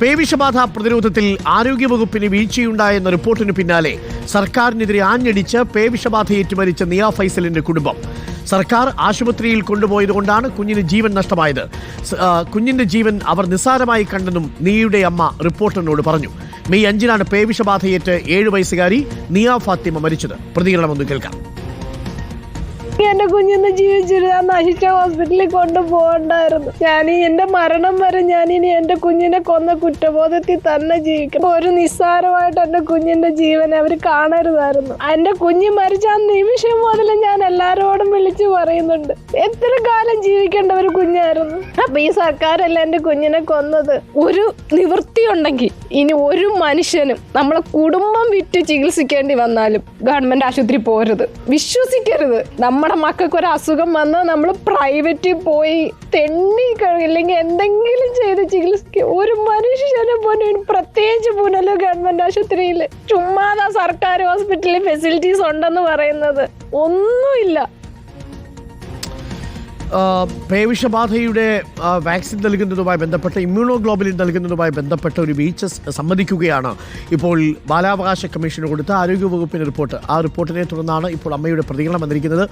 പേവിഷബാധ പ്രതിരോധത്തിൽ ആരോഗ്യവകുപ്പിന് വീഴ്ചയുണ്ടായെന്ന റിപ്പോർട്ടിന് പിന്നാലെ സർക്കാരിനെതിരെ ആഞ്ഞടിച്ച് പേവിഷബാധയേറ്റ് മരിച്ച നിയ ഫൈസലിന്റെ കുടുംബം. സർക്കാർ ആശുപത്രിയിൽ കൊണ്ടുപോയതുകൊണ്ടാണ് കുഞ്ഞിന് ജീവൻ നഷ്ടമായത്. കുഞ്ഞിന്റെ ജീവൻ അവർ നിസ്സാരമായി കണ്ടെന്നും നീയുടെ അമ്മ റിപ്പോർട്ടറിനോട് പറഞ്ഞു. മെയ് അഞ്ചിനാണ് പേവിഷബാധയേറ്റ് ഏഴ് വയസ്സുകാരി നിയ ഫാത്തിമ മരിച്ചത്. പ്രതികരണമൊന്ന് കേൾക്കാം. എന്റെ കുഞ്ഞിന്ന് ജീവിച്ചിരുന്ന. നശിച്ച ഹോസ്പിറ്റലിൽ കൊണ്ടുപോകണ്ടായിരുന്നു. ഞാൻ എന്റെ മരണം വരെ ഞാൻ ഇനി എന്റെ കുഞ്ഞിനെ കൊന്ന കുറ്റബോധത്തിൽ തന്നെ ജീവിക്കും ഒരു നിസ്സാരമായിട്ട് എന്റെ കുഞ്ഞിന്റെ ജീവനെ അവർ കാണരുതായിരുന്നു. എന്റെ കുഞ്ഞ് മരിച്ച ആ നിമിഷം മുതൽ ഞാൻ എല്ലാരോടും വിളിച്ചു പറയുന്നുണ്ട്. എത്ര കാലം ജീവിക്കേണ്ട ഒരു കുഞ്ഞായിരുന്നു? അപ്പൊ ഈ സർക്കാരല്ല എന്റെ കുഞ്ഞിനെ കൊന്നത്? ഒരു നിവൃത്തി ഉണ്ടെങ്കിൽ ഇനി ഒരു മനുഷ്യനും നമ്മളെ കുടുംബം വിറ്റ് ചികിത്സിക്കേണ്ടി വന്നാലും ഗവൺമെന്റ് ആശുപത്രി പോരുത്. വിശ്വസിക്കരുത്. നമ്മുടെ മക്കൾക്ക് ഒരു അസുഖം വന്ന് നമ്മൾ പ്രൈവറ്റിൽ പോയി തെണ്ണി അല്ലെങ്കിൽ എന്തെങ്കിലും ചെയ്ത് ചികിത്സിക്കുക ഒരു മനുഷ്യനെ പോലും പ്രത്യേകിച്ച് പുനലൂർ ഗവൺമെന്റ് ആശുപത്രിയിൽ ചുമ്മാതാ സർക്കാർ ഹോസ്പിറ്റലിൽ ഫെസിലിറ്റീസ് ഉണ്ടെന്ന് പറയുന്നത് ഒന്നുമില്ല. പേവിഷബാധയുടെ വാക്സിൻ നൽകുന്നതുമായി ബന്ധപ്പെട്ട് ഇമ്മ്യൂണോഗ്ലോബുലിൻ നൽകുന്നതുമായി ബന്ധപ്പെട്ട ഒരു വീഴ്ച സമ്മതിക്കുകയാണ് ഇപ്പോൾ ബാലാവകാശ കമ്മീഷന് കൊടുത്ത ആരോഗ്യവകുപ്പിന്റെ റിപ്പോർട്ട്. ആ റിപ്പോർട്ടിനെ തുടർന്നാണ് ഇപ്പോൾ അമ്മയുടെ പ്രതികരണം വന്നിരിക്കുന്നത്.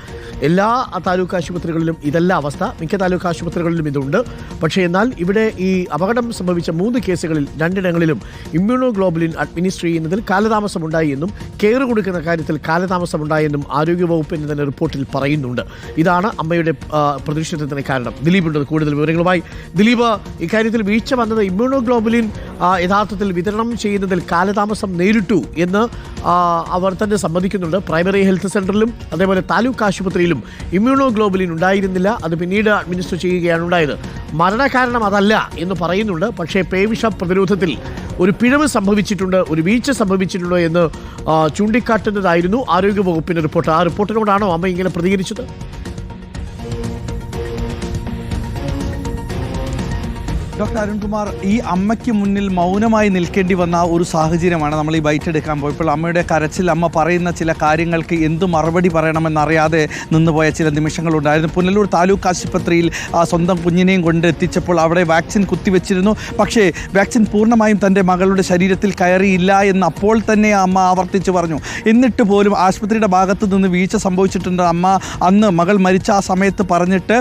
എല്ലാ താലൂക്ക് ആശുപത്രികളിലും ഇതല്ല അവസ്ഥ. മിക്ക താലൂക്ക് ആശുപത്രികളിലും ഇതുണ്ട്. പക്ഷേ എന്നാൽ ഇവിടെ ഈ അപകടം സംഭവിച്ച മൂന്ന് കേസുകളിൽ രണ്ടിടങ്ങളിലും ഇമ്മ്യൂണോഗ്ലോബുലിൻ അഡ്മിനിസ്റ്റർ ചെയ്യുന്നതിൽ കാലതാമസമുണ്ടായി എന്നും കെയർ കൊടുക്കുന്ന കാര്യത്തിൽ കാലതാമസമുണ്ടായെന്നും ആരോഗ്യവകുപ്പിന്റെ തന്നെ റിപ്പോർട്ടിൽ പറയുന്നുണ്ട്. ഇതാണ് അമ്മയുടെ പ്രതിഷേധത്തിന് കാരണം. ദിലീപുണ്ട് കൂടുതൽ വിവരങ്ങളുമായി. ദിലീപ് ഇക്കാര്യത്തിൽ വീഴ്ച വന്നത് ഇമ്മ്യൂണോഗ്ലോബുലിൻ യഥാർത്ഥത്തിൽ വിതരണം ചെയ്യുന്നതിൽ കാലതാമസം നേരിട്ടു എന്ന് അവർ തന്നെ സമ്മതിക്കുന്നുണ്ട്. പ്രൈമറി ഹെൽത്ത് സെന്ററിലും അതേപോലെ താലൂക്ക് ആശുപത്രിയിലും ഇമ്മ്യൂണോഗ്ലോബുലിൻ ഉണ്ടായിരുന്നില്ല. അത് പിന്നീട് അഡ്മിനിസ്റ്റർ ചെയ്യുകയാണ് ഉണ്ടായത്. മരണകാരണം അതല്ല എന്ന് പറയുന്നുണ്ട്. പക്ഷേ പേവിഷ പ്രതിരോധത്തിൽ ഒരു പിഴവ് സംഭവിച്ചിട്ടുണ്ട് ഒരു വീഴ്ച സംഭവിച്ചിട്ടുണ്ടോ എന്ന് ചൂണ്ടിക്കാട്ടുന്നതായിരുന്നു ആരോഗ്യവകുപ്പിന്റെ റിപ്പോർട്ട്. ആ റിപ്പോർട്ടിനോടാണോ അമ്മ ഇങ്ങനെ പ്രതികരിച്ചത്? ഡോക്ടർ അരുൺകുമാർ ഈ അമ്മയ്ക്ക് മുന്നിൽ മൗനമായി നിൽക്കേണ്ടി വന്ന ഒരു സാഹചര്യമാണ് നമ്മൾ ഈ ബൈറ്റ് എടുക്കാൻ പോയപ്പോൾ അമ്മയുടെ കരച്ചിൽ അമ്മ പറയുന്ന ചില കാര്യങ്ങൾക്ക് എന്ത് മറുപടി പറയണമെന്നറിയാതെ നിന്നുപോയ ചില നിമിഷങ്ങളുണ്ടായിരുന്നു പുനലൂർ താലൂക്ക് ആശുപത്രിയിൽ ആ സ്വന്തം കുഞ്ഞിനെയും കൊണ്ട് എത്തിച്ചപ്പോൾ അവിടെ വാക്സിൻ കുത്തിവെച്ചിരുന്നു. പക്ഷേ വാക്സിൻ പൂർണമായും തന്റെ മകളുടെ ശരീരത്തിൽ കയറിയില്ല എന്ന് അപ്പോൾ തന്നെ അമ്മ ആവർത്തിച്ച് പറഞ്ഞു. എന്നിട്ട് പോലും ആശുപത്രിയുടെ ഭാഗത്ത് നിന്ന് വീഴ്ച സംഭവിച്ചിട്ടുണ്ട് അമ്മ. അന്ന് മകൾ മരിച്ച ആ സമയത്ത് പറഞ്ഞിട്ട്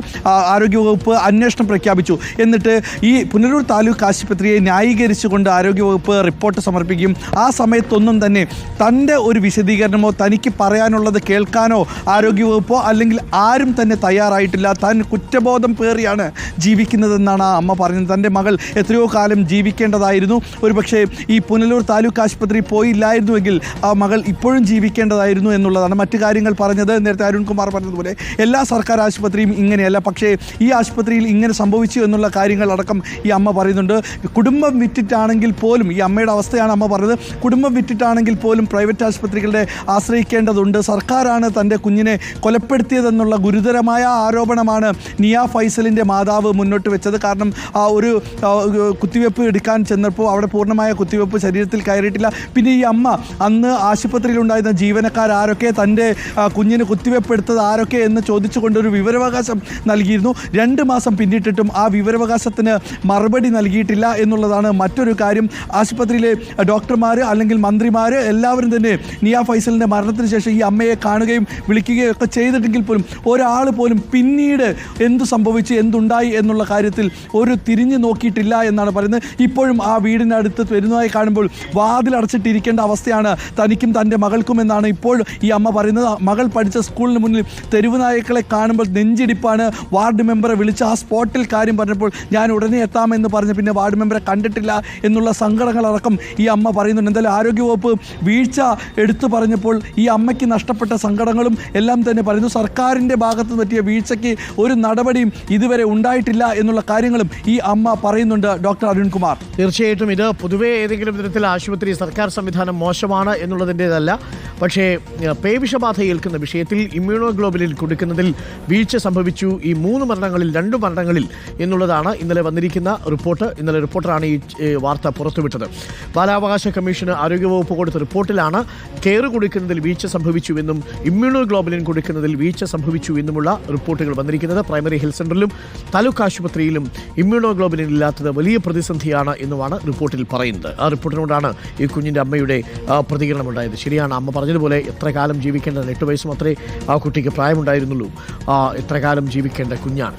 ആരോഗ്യവകുപ്പ് അന്വേഷണം പ്രഖ്യാപിച്ചു. എന്നിട്ട് ഈ പുനലൂർ താലൂക്ക് ആശുപത്രിയെ ന്യായീകരിച്ചുകൊണ്ട് ആരോഗ്യവകുപ്പ് റിപ്പോർട്ട് സമർപ്പിക്കും. ആ സമയത്തൊന്നും തന്നെ തന്റെ ഒരു വിശദീകരണമോ തനിക്ക് പറയാനുള്ളത് കേൾക്കാനോ ആരോഗ്യവകുപ്പോ അല്ലെങ്കിൽ ആരും തന്നെ തയ്യാറായിട്ടില്ല. താൻ കുറ്റബോധം പേറിയാണ് ജീവിക്കുന്നതെന്നാണ് ആ അമ്മ പറഞ്ഞത്. തന്റെ മകൾ എത്രയോ കാലം ജീവിക്കേണ്ടതായിരുന്നു. ഒരുപക്ഷേ ഈ പുനലൂർ താലൂക്ക് ആശുപത്രി പോയില്ലായിരുന്നുവെങ്കിൽ ആ മകൾ ഇപ്പോഴും ജീവിക്കേണ്ടതായിരുന്നു എന്നുള്ളതാണ് മറ്റു കാര്യങ്ങൾ പറഞ്ഞത് നേരത്തെ അരുൺകുമാർ പറഞ്ഞതുപോലെ. എല്ലാ സർക്കാർ ആശുപത്രിയും ഇങ്ങനെയല്ല. പക്ഷേ ഈ ആശുപത്രിയിൽ ഇങ്ങനെ സംഭവിച്ചു എന്നുള്ള കാര്യങ്ങൾ അടക്കം ഈ അമ്മ പറയുന്നുണ്ട് കുടുംബം വിറ്റിട്ടാണെങ്കിൽ പോലും ഈ അമ്മയുടെ അവസ്ഥയാണ് അമ്മ പറഞ്ഞത് കുടുംബം വിറ്റിട്ടാണെങ്കിൽ പോലും പ്രൈവറ്റ് ആശുപത്രികളുടെ ആശ്രയിക്കേണ്ടതുണ്ട്. സർക്കാരാണ് തന്റെ കുഞ്ഞിനെ കൊലപ്പെടുത്തിയതെന്നുള്ള ഗുരുതരമായ ആരോപണമാണ് നിയ ഫൈസലിന്റെ മാതാവ് മുന്നോട്ട് വെച്ചത്. കാരണം ഒരു കുത്തിവെപ്പ് എടുക്കാൻ ചെന്നപ്പോൾ അവിടെ പൂർണമായ കുത്തിവെപ്പ് ശരീരത്തിൽ കയറിയിട്ടില്ല. പിന്നെ ഈ അമ്മ അന്ന് ആശുപത്രിയിലുണ്ടായിരുന്ന ജീവനക്കാർ ആരൊക്കെ തന്റെ കുഞ്ഞിന് കുത്തിവെപ്പ് എടുത്തത് ആരൊക്കെ എന്ന് ചോദിച്ചുകൊണ്ട് ഒരു വിവരാവകാശം നൽകിയിരുന്നു. രണ്ട് മാസം പിന്നിട്ടിട്ടും ആ വിവരാവകാശത്തിന് മറുപടി നൽകിയിട്ടില്ല എന്നുള്ളതാണ് മറ്റൊരു കാര്യം. ആശുപത്രിയിലെ ഡോക്ടർമാർ അല്ലെങ്കിൽ മന്ത്രിമാർ എല്ലാവരും തന്നെ നിയ ഫൈസലിന്റെ മരണത്തിന് ശേഷം ഈ അമ്മയെ കാണുകയും വിളിക്കുകയും ഒക്കെ ചെയ്തിട്ടെങ്കിൽ പോലും ഒരാൾ പോലും പിന്നീട് എന്തു സംഭവിച്ചു എന്തുണ്ടായി എന്നുള്ള കാര്യത്തിൽ ഒരു തിരിഞ്ഞു നോക്കിയിട്ടില്ല എന്നാണ് പറയുന്നത്. ഇപ്പോഴും ആ വീടിനടുത്ത് വരുന്നതായി കാണുമ്പോൾ വാതിലടച്ചിട്ടിരിക്കേണ്ട അവസ്ഥയാണ് തനിക്കും തന്റെ മകൾക്കും എന്നാണ് ഇപ്പോൾ ഈ അമ്മ പറയുന്നത്. മകൾ പഠിച്ച സ്കൂളിന് മുന്നിൽ തെരുവ് നായക്കളെ കാണുമ്പോൾ നെഞ്ചിടിപ്പാണ്. വാർഡ് മെമ്പറെ വിളിച്ച് ആ സ്പോട്ടിൽ കാര്യം പറഞ്ഞപ്പോൾ ഞാൻ ഉടനെ എത്താമെന്ന് പറഞ്ഞ് പിന്നെ വാർഡ് മെമ്പറെ കണ്ടിട്ടില്ല എന്നുള്ള സങ്കടങ്ങളടക്കം ഈ അമ്മ പറയുന്നുണ്ട്. എന്തായാലും ആരോഗ്യവകുപ്പ് വീഴ്ച എടുത്തു പറഞ്ഞപ്പോൾ ഈ അമ്മയ്ക്ക് നഷ്ടപ്പെട്ട സങ്കടങ്ങളും എല്ലാം തന്നെ പറയുന്നു. സർക്കാരിന്റെ ഭാഗത്ത് പറ്റിയ വീഴ്ചയ്ക്ക് ഒരു നടപടിയും ഇതുവരെ ഉണ്ടായിട്ടില്ല എന്നുള്ള കാര്യങ്ങളും ഈ അമ്മ പറയുന്നുണ്ട് ഡോക്ടർ അരുൺകുമാർ. തീർച്ചയായിട്ടും ഇത് പൊതുവേ ഏതെങ്കിലും വിധത്തിൽ ആശുപത്രി സർക്കാർ സംവിധാനം മോശമാണ് എന്നുള്ളതിന്റെതല്ല. പക്ഷേ പേവിഷബാധ ഏൽക്കുന്ന വിഷയത്തിൽ ഇമ്മ്യൂണോഗ്ലോബുലിൻ കൊടുക്കുന്നതിൽ വീഴ്ച സംഭവിച്ചു. ഈ മൂന്ന് മരണങ്ങളിൽ രണ്ട് മരണങ്ങളിൽ എന്നുള്ളതാണ് ഇന്നലെ വന്നിരിക്കുന്ന വന്നിരിക്കുന്ന റിപ്പോർട്ട്. ഇന്നലെ റിപ്പോർട്ടറാണ് ഈ വാർത്ത പുറത്തുവിട്ടത്. ബാലാവകാശ കമ്മീഷന് ആരോഗ്യവകുപ്പ് കൊടുത്ത റിപ്പോർട്ടിലാണ് കെയർ കൊടുക്കുന്നതിൽ വീഴ്ച സംഭവിച്ചുവെന്നും ഇമ്മ്യൂണോ ഗ്ലോബലിൻ കൊടുക്കുന്നതിൽ വീഴ്ച സംഭവിച്ചു എന്നുമുള്ള റിപ്പോർട്ടുകൾ വന്നിരിക്കുന്നത് പ്രൈമറി ഹെൽത്ത് സെന്ററിലും താലൂക്ക് ആശുപത്രിയിലും ഇമ്മ്യൂണോ ഗ്ലോബലിൻ ഇല്ലാത്തത് വലിയ പ്രതിസന്ധിയാണ് എന്നുമാണ് റിപ്പോർട്ടിൽ പറയുന്നത്. ആ റിപ്പോർട്ടിനോടാണ് ഈ കുഞ്ഞിന്റെ അമ്മയുടെ പ്രതികരണം പ്രതികരണമുണ്ടായത്. ശരിയാണ് അമ്മ പറഞ്ഞതുപോലെ എത്ര കാലം ജീവിക്കേണ്ടത് എട്ട് വയസ്സ് മാത്രമേ ആ കുട്ടിക്ക് പ്രായമുണ്ടായിരുന്നുള്ളൂ. എത്ര കാലം ജീവിക്കേണ്ട കുഞ്ഞാണ്.